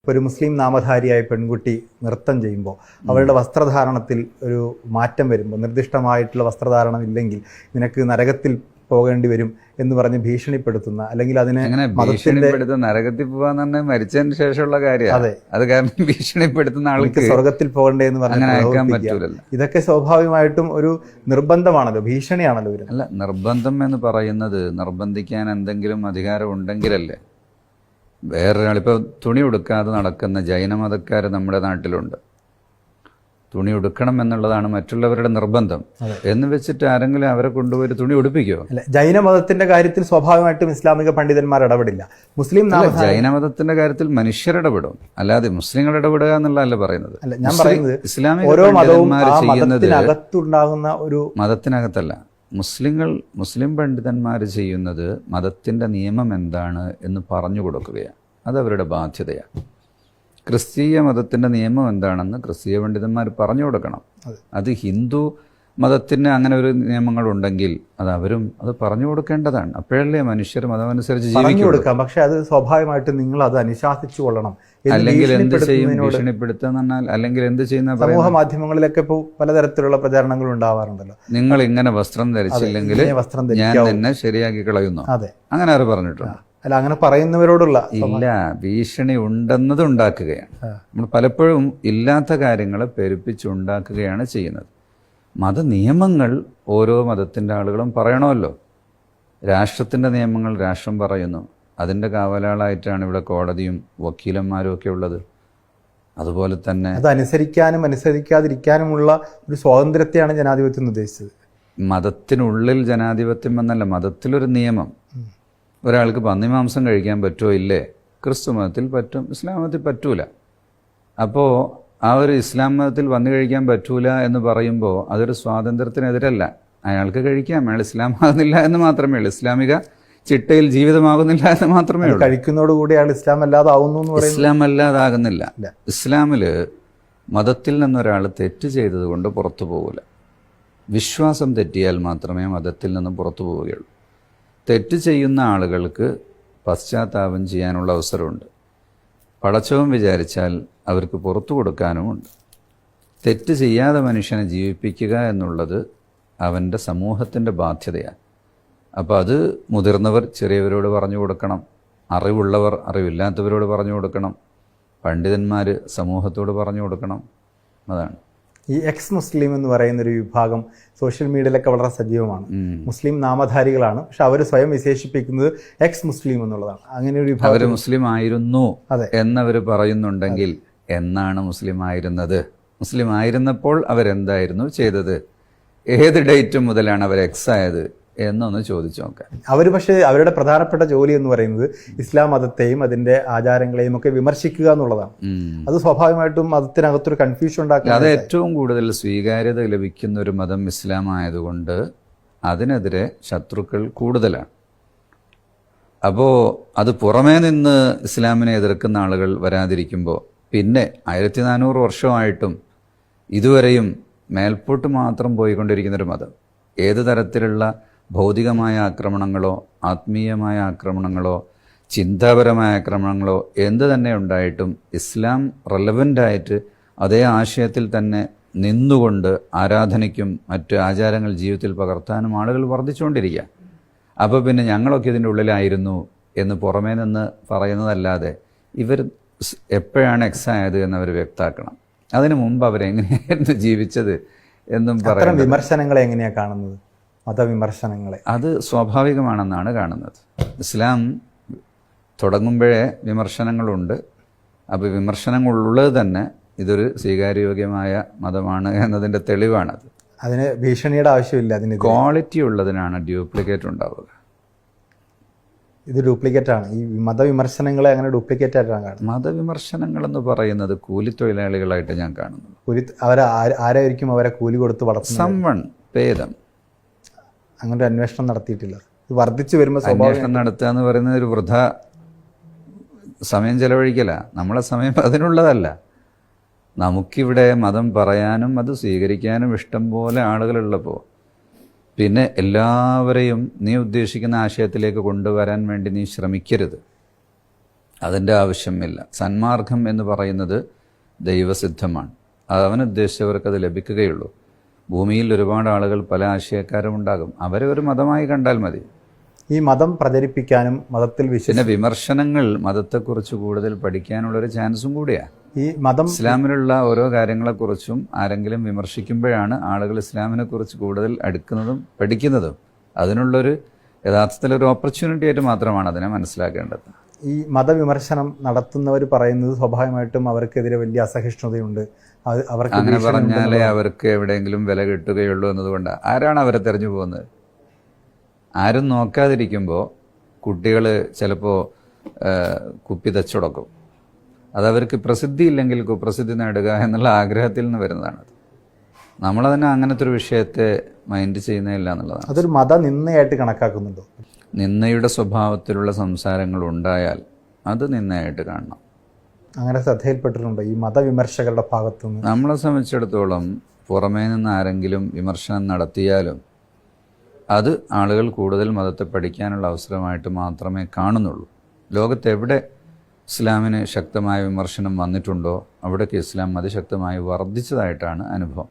ഇപ്പോൾ ഒരു മുസ്ലിം നാമധാരിയായ പെൺകുട്ടി നൃത്തം ചെയ്യുമ്പോൾ അവളുടെ വസ്ത്രധാരണത്തിൽ ഒരു മാറ്റം വരുമ്പോൾ നിർദ്ദിഷ്ടമായിട്ടുള്ള വസ്ത്രധാരണം ഇല്ലെങ്കിൽ നിനക്ക് നരകത്തിൽ പോകേണ്ടി വരും എന്ന് പറഞ്ഞ് ഭീഷണിപ്പെടുത്തുന്ന അല്ലെങ്കിൽ അതിനെ ഭീഷണിപ്പെടുത്തുന്ന നരകത്തിൽ പറഞ്ഞാൽ മരിച്ചതിന് ശേഷമുള്ള കാര്യം അതെ. അത് കാരണം ഭീഷണിപ്പെടുത്തുന്ന ആൾക്ക് സ്വർഗത്തിൽ പോകണ്ടേ എന്ന് ഇതൊക്കെ സ്വാഭാവികമായിട്ടും ഒരു നിർബന്ധമാണല്ലോ ഭീഷണിയാണല്ലോ അല്ല നിർബന്ധം എന്ന് പറയുന്നത് നിർബന്ധിക്കാൻ എന്തെങ്കിലും അധികാരം ഉണ്ടെങ്കിലല്ലേ? വേറൊരാൾ ഇപ്പോൾ തുണി ഉടുക്കാതെ നടക്കുന്ന ജൈനമതക്കാർ നമ്മുടെ നാട്ടിലുണ്ട്. തുണി ഉടുക്കണം എന്നുള്ളതാണ് മറ്റുള്ളവരുടെ നിർബന്ധം. എന്ന് വെച്ചിട്ട് ആരെങ്കിലും അവരെ കൊണ്ടുപോയി തുണി ഉടുപ്പിക്കുമോ അല്ല ജൈനമതത്തിന്റെ കാര്യത്തിൽ സ്വാഭാവികമായിട്ടും ഇസ്ലാമിക പണ്ഡിതന്മാർ ഇടപെടില്ല. മുസ്ലിം ജൈനമതത്തിന്റെ കാര്യത്തിൽ മനുഷ്യർ ഇടപെടും. അല്ലാതെ മുസ്ലിങ്ങൾ ഇടപെടുക എന്നുള്ളതല്ല പറയുന്നത്. അല്ല ഞാൻ പറയുന്നത് ഇസ്ലാമിക ഓരോ മതവും ചെയ്യുന്നത് മതത്തിനകത്തുണ്ടാകുന്ന ഒരു മതത്തിനകത്തല്ല. മുസ്ലിങ്ങൾ മുസ്ലിം പണ്ഡിതന്മാർ ചെയ്യുന്നത് മതത്തിന്റെ നിയമം എന്താണ് എന്ന് പറഞ്ഞു കൊടുക്കുകയാണ്. അതവരുടെ ബാധ്യതയാണ്. ക്രിസ്തീയ മതത്തിന്റെ നിയമം എന്താണെന്ന് ക്രിസ്തീയ പണ്ഡിതന്മാർ പറഞ്ഞു കൊടുക്കണം. അത് ഹിന്ദു മതത്തിന് അങ്ങനെ ഒരു നിയമങ്ങളുണ്ടെങ്കിൽ അത് അവരും അത് പറഞ്ഞു കൊടുക്കേണ്ടതാണ്. അപ്പോഴല്ലേ മനുഷ്യർ മതമനുസരിച്ച് പറഞ്ഞു കൊടുക്കാം. പക്ഷെ അത് സ്വാഭാവികമായിട്ട് നിങ്ങൾ അത് അനുശാസിച്ചു കൊള്ളണം. അല്ലെങ്കിൽ എന്ത് ചെയ്യും? ഭീഷണിപ്പെടുത്തുക എന്നാൽ അല്ലെങ്കിൽ എന്ത് ചെയ്യുന്ന സമൂഹ മാധ്യമങ്ങളിലൊക്കെ ഇപ്പോൾ പലതരത്തിലുള്ള പ്രചാരണങ്ങൾ ഉണ്ടാവാറുണ്ടല്ലോ. നിങ്ങൾ ഇങ്ങനെ വസ്ത്രം ധരിച്ചില്ലെങ്കിൽ വസ്ത്രം ഞാൻ തന്നെ ശരിയാക്കി കളയുന്നു. അതെ. അങ്ങനെ ആര് പറഞ്ഞിട്ടുണ്ട് അല്ല അങ്ങനെ പറയുന്നവരോടുള്ള ഇല്ല ഭീഷണി ഉണ്ടെന്നത് ഉണ്ടാക്കുകയാണ്. നമ്മൾ പലപ്പോഴും ഇല്ലാത്ത കാര്യങ്ങളെ പെരുപ്പിച്ചുണ്ടാക്കുകയാണ് ചെയ്യുന്നത്. മത നിയമങ്ങൾ ഓരോ മതത്തിന്റെ ആളുകളും പറയണമല്ലോ. രാഷ്ട്രത്തിന്റെ നിയമങ്ങൾ രാഷ്ട്രം പറയുന്നു. അതിന്റെ കാവലാളായിട്ടാണ് ഇവിടെ കോടതിയും വക്കീലന്മാരും ഒക്കെ ഉള്ളത്. അതുപോലെ തന്നെ അത് അനുസരിക്കാനും അനുസരിക്കാതിരിക്കാനുമുള്ള ഒരു സ്വാതന്ത്ര്യത്തെയാണ് ജനാധിപത്യം ഉദ്ദേശിച്ചത്. മതത്തിനുള്ളിൽ ജനാധിപത്യം എന്നല്ല മതത്തിലൊരു നിയമം. ഒരാൾക്ക് പന്നിമാംസം കഴിക്കാൻ പറ്റുമോ? ഇല്ലേ? ക്രിസ്തു മതത്തിൽ പറ്റും ഇസ്ലാം മതത്തിൽ പറ്റൂല. അപ്പോൾ ആ ഒരു ഇസ്ലാം മതത്തിൽ വന്നു കഴിക്കാൻ പറ്റൂല എന്ന് പറയുമ്പോൾ അതൊരു സ്വാതന്ത്ര്യത്തിനെതിരല്ല. അയാൾക്ക് കഴിക്കാം അയാൾ ഇസ്ലാം ആകുന്നില്ല എന്ന് മാത്രമേ ഉള്ളൂ. ഇസ്ലാമിക ചിട്ടയിൽ ജീവിതമാകുന്നില്ല എന്ന് മാത്രമേ ഉള്ളൂ. കഴിക്കുന്നതോടുകൂടി അയാൾ ഇസ്ലാം അല്ലാതാവുന്നു ഇസ്ലാം അല്ലാതാകുന്നില്ല. ഇസ്ലാമിൽ മതത്തിൽ നിന്നൊരാൾ തെറ്റ് ചെയ്തത് കൊണ്ട് പുറത്തു പോകില്ല വിശ്വാസം തെറ്റിയാൽ മാത്രമേ മതത്തിൽ നിന്ന് പുറത്തു പോവുകയുള്ളൂ. തെറ്റ് ചെയ്യുന്ന ആളുകൾക്ക് പശ്ചാത്താപം ചെയ്യാനുള്ള അവസരമുണ്ട്. പടച്ചവൻ വിചാരിച്ചാൽ അവർക്ക് പുറത്തു കൊടുക്കാനുമുണ്ട് തെറ്റ് ചെയ്യാതെ മനുഷ്യനെ ജീവിപ്പിക്കുക എന്നുള്ളത് അവന്റെ സമൂഹത്തിന്റെ ബാധ്യതയാണ്. അപ്പോൾ അത് മുതിർന്നവർ ചെറിയവരോട് പറഞ്ഞു കൊടുക്കണം അറിവുള്ളവർ അറിവില്ലാത്തവരോട് പറഞ്ഞു കൊടുക്കണം പണ്ഡിതന്മാർ സമൂഹത്തോട് പറഞ്ഞു കൊടുക്കണം. അതാണ്. ഈ എക്സ് മുസ്ലിം എന്ന് പറയുന്ന ഒരു വിഭാഗം സോഷ്യൽ മീഡിയയിലൊക്കെ വളരെ സജീവമാണ്. മുസ്ലിം നാമധാരികളാണ്. പക്ഷെ അവർ സ്വയം വിശേഷിപ്പിക്കുന്നത് എക്സ് മുസ്ലിം എന്നുള്ളതാണ്. അങ്ങനെ ഒരു വിഭാഗം അവർ മുസ്ലിം ആയിരുന്നു അതെ. എന്നവർ പറയുന്നുണ്ടെങ്കിൽ എന്നാണ് മുസ്ലിം ആയിരുന്നത്? മുസ്ലിം ആയിരുന്നപ്പോൾ അവരെന്തായിരുന്നു ചെയ്തത്? ഏത് ഡേറ്റ് മുതലാണ് അവർ എക്സ് ആയത്? എന്നൊന്ന് ചോദിച്ചു നോക്കാം. അവർ പക്ഷേ അവരുടെ പ്രധാനപ്പെട്ട ജോലി എന്ന് പറയുന്നത് ഇസ്ലാം മതത്തെയും അതിന്റെ ആചാരങ്ങളെയും ഒക്കെ വിമർശിക്കുക എന്നുള്ളതാണ്. അത് സ്വാഭാവികമായിട്ടും മതത്തിനകത്തൊരു കൺഫ്യൂഷൻ ഉണ്ടാക്കുക അത് ഏറ്റവും കൂടുതൽ സ്വീകാര്യത ലഭിക്കുന്ന ഒരു മതം ഇസ്ലാം ആയതുകൊണ്ട് അതിനെതിരെ ശത്രുക്കൾ കൂടുതലാണ്. അപ്പോൾ അത് പുറമേ നിന്ന് ഇസ്ലാമിനെ എതിർക്കുന്ന ആളുകൾ വരാതിരിക്കുമ്പോൾ പിന്നെ ആയിരത്തി നാനൂറ് വർഷമായിട്ടും ഇതുവരെയും മേൽപോട്ട് മാത്രം പോയിക്കൊണ്ടിരിക്കുന്നൊരു മതം. ഏത് തരത്തിലുള്ള ഭൗതികമായ ആക്രമണങ്ങളോ ആത്മീയമായ ആക്രമണങ്ങളോ ചിന്താപരമായ ആക്രമണങ്ങളോ എന്ത് തന്നെ ഉണ്ടായിട്ടും ഇസ്ലാം റെലവന്റായിട്ട് അതേ ആശയത്തിൽ തന്നെ നിന്നുകൊണ്ട് ആരാധനയ്ക്കും മറ്റ് ആചാരങ്ങൾ ജീവിതത്തിൽ പകർത്താനും ആളുകൾ വർദ്ധിച്ചുകൊണ്ടിരിക്കുക. അപ്പോൾ പിന്നെ ഞങ്ങളൊക്കെ ഇതിന്റെ ഉള്ളിലായിരുന്നു എന്ന് പുറമേ നിന്ന് പറയുന്നതല്ലാതെ ഇവർ എപ്പോഴാണ് എക്സ് ആയത് എന്ന് അവർ വ്യക്താക്കണം അതിനു മുമ്പ് അവരെങ്ങനെയായിരുന്നു ജീവിച്ചത് എന്നും പറയാം വിമർശനങ്ങളെ എങ്ങനെയാണ് കാണുന്നത്? മതവിമർശനങ്ങളെ. അത് സ്വാഭാവികമാണെന്നാണ് കാണുന്നത്. ഇസ്ലാം തുടങ്ങുമ്പോഴേ വിമർശനങ്ങളുണ്ട്. അപ്പോൾ വിമർശനങ്ങളുള്ളത് തന്നെ ഇതൊരു സ്വീകാര്യയോഗ്യമായ മതമാണ് എന്നതിന്റെ തെളിവാണത്. അതിന് ഭീഷണിയുടെ ആവശ്യമില്ല അതിന് ക്വാളിറ്റി ഉള്ളതിനാണ് ഡ്യൂപ്ലിക്കേറ്റ് ഉണ്ടാവുക. ഇത് ഡ്യൂപ്ലിക്കേറ്റ് ആണ് ഈ മതവിമർശനങ്ങളെ അങ്ങനെ ഡ്യൂപ്ലിക്കേറ്റ് ആയിട്ടാണ് കാണുന്നത്. മതവിമർശനങ്ങളെന്ന് പറയുന്നത് കൂലിത്തൊഴിലാളികളായിട്ട് ഞാൻ കാണുന്നത് കൂലി അവരെ ആര- ആരായിരിക്കും അവരെ കൂലി കൊടുത്ത് വളർത്തുന്നത്? സംവൺ പേദം. അങ്ങനെ ഒരു അന്വേഷണം നടത്തിയിട്ടില്ല. ഇത് വർദ്ധിച്ചു വരുമ്പോൾ അന്വേഷണം നടത്തുക എന്ന് പറയുന്നത് ഒരു വൃഥ സമയം ചെലവഴിക്കല. നമ്മളെ സമയം അതിനുള്ളതല്ല. നമുക്കിവിടെ മതം പറയാനും അത് സ്വീകരിക്കാനും ഇഷ്ടം പോലെ ആളുകളുള്ളപ്പോൾ പിന്നെ എല്ലാവരെയും നീ ഉദ്ദേശിക്കുന്ന ആശയത്തിലേക്ക് കൊണ്ടുവരാൻ വേണ്ടി നീ ശ്രമിക്കരുത്. അതിന്റെ ആവശ്യമില്ല. സന്മാർഗം എന്ന് പറയുന്നത് ദൈവസിദ്ധമാണ്. അവനുദ്ദേശിച്ചവർക്ക് അത് ലഭിക്കുകയുള്ളൂ. ഭൂമിയിൽ ഒരുപാട് ആളുകൾ പല ആശയക്കാരും ഉണ്ടാകും. അവരെ ഒരു മതമായി കണ്ടാൽ മതി. ഈ മതം പ്രചരിപ്പിക്കാനും മതത്തിൽ പിന്നെ വിമർശനങ്ങൾ മതത്തെക്കുറിച്ച് കൂടുതൽ പഠിക്കാനുള്ള ഒരു ചാൻസും കൂടിയാ. ഈ മതം ഇസ്ലാമിലുള്ള ഓരോ കാര്യങ്ങളെക്കുറിച്ചും ആരെങ്കിലും വിമർശിക്കുമ്പോഴാണ് ആളുകൾ ഇസ്ലാമിനെ കുറിച്ച് കൂടുതൽ അടുക്കുന്നതും പഠിക്കുന്നതും. അതിനുള്ളൊരു യഥാർത്ഥത്തിൽ ഒരു ഓപ്പർച്യൂണിറ്റി ആയിട്ട് മാത്രമാണ് അതിനെ മനസ്സിലാക്കേണ്ടത്. ഈ മതവിമർശനം നടത്തുന്നവർ പറയുന്നത് സ്വാഭാവികമായിട്ടും അവർക്കെതിരെ വലിയ അസഹിഷ്ണുതയുണ്ട്. അവർക്ക് അങ്ങനെ പറഞ്ഞാലേ അവർക്ക് എവിടെയെങ്കിലും വില കിട്ടുകയുള്ളൂ എന്നതുകൊണ്ട്. ആരാണ് അവരെ തെരഞ്ഞു പോകുന്നത്? ആരും നോക്കാതിരിക്കുമ്പോൾ കുട്ടികൾ ചിലപ്പോൾ കുപ്പി തച്ചുടക്കും. അതവർക്ക് പ്രസിദ്ധി ഇല്ലെങ്കിൽ കുപ്രസിദ്ധി നേടുക എന്നുള്ള ആഗ്രഹത്തിൽ നിന്ന് വരുന്നതാണ് നമ്മളതിനെ അങ്ങനത്തെ ഒരു വിഷയത്തെ മൈൻഡ് ചെയ്യുന്നില്ല എന്നുള്ളതാണ്. അതൊരു മതനിന്ദയായിട്ട് കണക്കാക്കുന്നുണ്ടോ? നിന്നയുടെ സ്വഭാവത്തിലുള്ള സംസാരങ്ങൾ ഉണ്ടായാൽ അത് നിന്നയായിട്ട് കാണണം. അങ്ങനെ ശ്രദ്ധയിൽപ്പെട്ടിട്ടുണ്ട് ഈ മതവിമർശകരുടെ ഭാഗത്തുനിന്ന്. നമ്മളെ സംബന്ധിച്ചിടത്തോളം പുറമേ നിന്ന് ആരെങ്കിലും വിമർശനം നടത്തിയാലും അത് ആളുകൾ കൂടുതൽ മതത്തെ പഠിക്കാനുള്ള അവസരമായിട്ട് മാത്രമേ കാണുന്നുള്ളൂ. ലോകത്തെവിടെ ഇസ്ലാമിന് ശക്തമായ വിമർശനം വന്നിട്ടുണ്ടോ അവിടേക്ക് ഇസ്ലാം അതിശക്തമായി വർദ്ധിച്ചതായിട്ടാണ് അനുഭവം.